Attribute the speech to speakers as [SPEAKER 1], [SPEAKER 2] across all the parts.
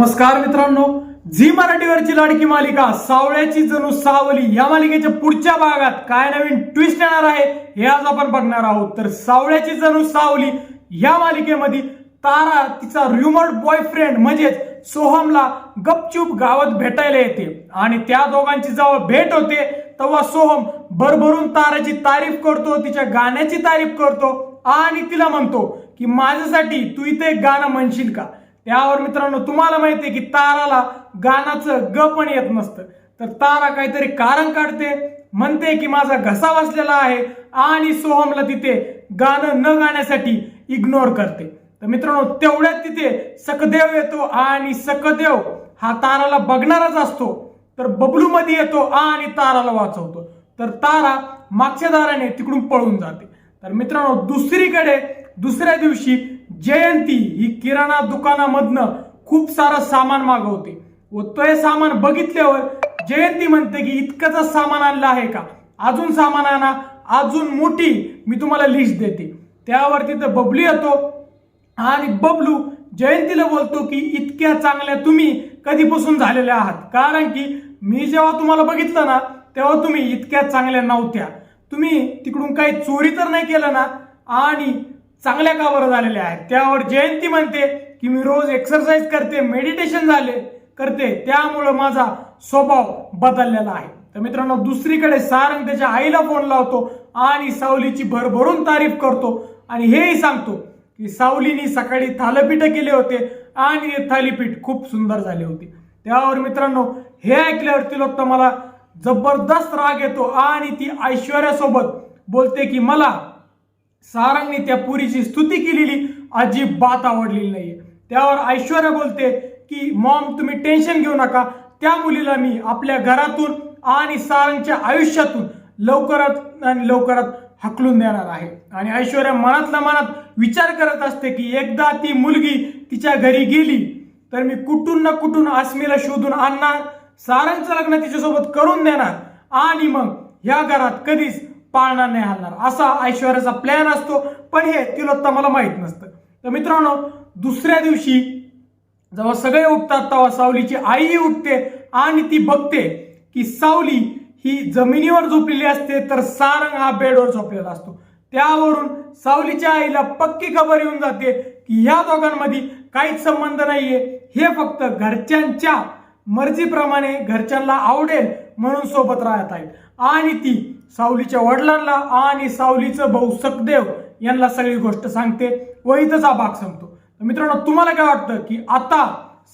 [SPEAKER 1] नमस्कार मित्रांनो झी मराठीवरची लाडकी मालिका सावळ्याची जणू सावली या मालिकेच्या पुढच्या भागात काय नवीन ट्विस्ट येणार आहे हे आज आपण बघणार आहोत. तर सावळ्याची जणू सावली या मालिकेमध्ये तारा तिचा रुमर्ड बॉयफ्रेंड म्हणजेच सोहमला गपचूप गावात भेटायला येते. आणि त्या दोघांची जेव्हा भेट होते तेव्हा सोहम भरभरून ताराची तारीफ करतो तिच्या गाण्याची तारीफ करतो आणि तिला म्हणतो की माझ्यासाठी तू इथे एक गाणं म्हणशील का? त्यावर मित्रांनो तुम्हाला माहिती आहे की ताराला गाण्याचं ग पण येत नसतं. तर तारा काहीतरी कारण काढते म्हणते की माझा घसा बसलेला आहे आणि सोहमला तिथे गाणं न गाण्यासाठी इग्नोर करते. तर मित्रांनो तेवढ्यात तिथे सकदेव येतो आणि सकदेव हा ताराला बघणारच असतो. तर बबलू मध्ये येतो आणि ताराला वाचवतो. तर तारा मागच्या दाराने तिकडून पळून जाते. तर मित्रांनो दुसरीकडे दुसऱ्या दिवशी जयंती ही किराणा दुकानामधनं खूप सारं सामान मागवते. व ते सामान बघितल्यावर जयंती म्हणते की इतकंच सामान आणलं आहे का? अजून सामान आणा अजून मोठी मी तुम्हाला लिस्ट देते. त्यावर तिथं बबलू येतो आणि बबलू जयंतीला बोलतो की इतक्या चांगल्या तुम्ही कधीपासून झालेल्या आहात? कारण की मी जेव्हा तुम्हाला बघितलं ना तेव्हा तुम्ही इतक्या चांगल्या नव्हत्या. तुम्ही तिकडून काही चोरी तर नाही केलं ना? आणि चांगल्या कामावर झालेल्या आहेत. त्यावर जयंती म्हणते की मी रोज एक्सरसाइज करते मेडिटेशन झाले करते. त्यामुळं माझा स्वभाव बदललेला आहे. तर मित्रांनो दुसरीकडे सारंग त्याच्या आईला फोन लावतो आणि सावलीची भरभरून तारीफ करतो आणि हेही सांगतो की सावलीनी सकाळी थालपीठ केले होते आणि थालीपीठ खूप सुंदर झाले होते. त्यावर मित्रांनो हे ऐकल्यावर तिला मला जबरदस्त राग येतो आणि ती ऐश्वर्यासोबत बोलते की मला सारंगने त्या पुरीची स्तुती केलेली अजिबात आवडलेली नाहीये. त्यावर ऐश्वर्या बोलते की मॉम तुम्ही टेन्शन घेऊ नका. त्या मुलीला मी आपल्या घरातून आणि सारंगच्या आयुष्यातून लवकरात आणि लवकरात हकलून देणार आहे. आणि ऐश्वर्या मनातल्या मनात विचार करत असते की एकदा ती मुलगी तिच्या घरी गेली तर मी कुठून ना कुठून आसमीला शोधून आणणार सारंगचं लग्न तिच्यासोबत करून देणार आणि मग ह्या घरात कधीच पाळणार नाही हलणार. असा ऐश्वर्याचा प्लॅन असतो पण हे तिला तर मला माहीत नसतं. तर मित्रांनो दुसऱ्या दिवशी जेव्हा सगळे उठतात तेव्हा सावलीची आईही उठते आणि ती बघते की सावली ही जमिनीवर झोपलेली असते तर सारंग हा बेडवर झोपलेला असतो. त्यावरून सावलीच्या आईला पक्की खबर येऊन जाते की ह्या दोघांमध्ये काहीच संबंध नाहीये. हे फक्त घरच्यांच्या मर्जीप्रमाणे घरच्यांना आवडेल म्हणून सोबत राहत आहेत. आणि ती सावलीच्या वडिलांना आणि सावलीचं भाऊ सकदेव यांना सगळी गोष्ट सांगते व इथंच हा भाग संपतो. तर मित्रांनो तुम्हाला काय वाटतं की आता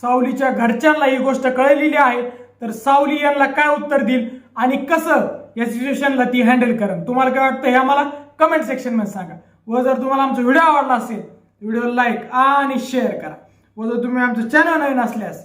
[SPEAKER 1] सावलीच्या घरच्यांना ही गोष्ट कळलेली आहे? तर सावली यांना काय उत्तर देईल आणि कसं या सिच्युएशनला ती हँडल करेल? तुम्हाला काय वाटतं हे आम्हाला कमेंट सेक्शनमध्ये सांगा. व जर तुम्हाला आमचा व्हिडिओ आवडला असेल व्हिडिओ लाईक आणि शेअर करा. व जर तुम्ही आमचं चॅनल नवीन असल्यास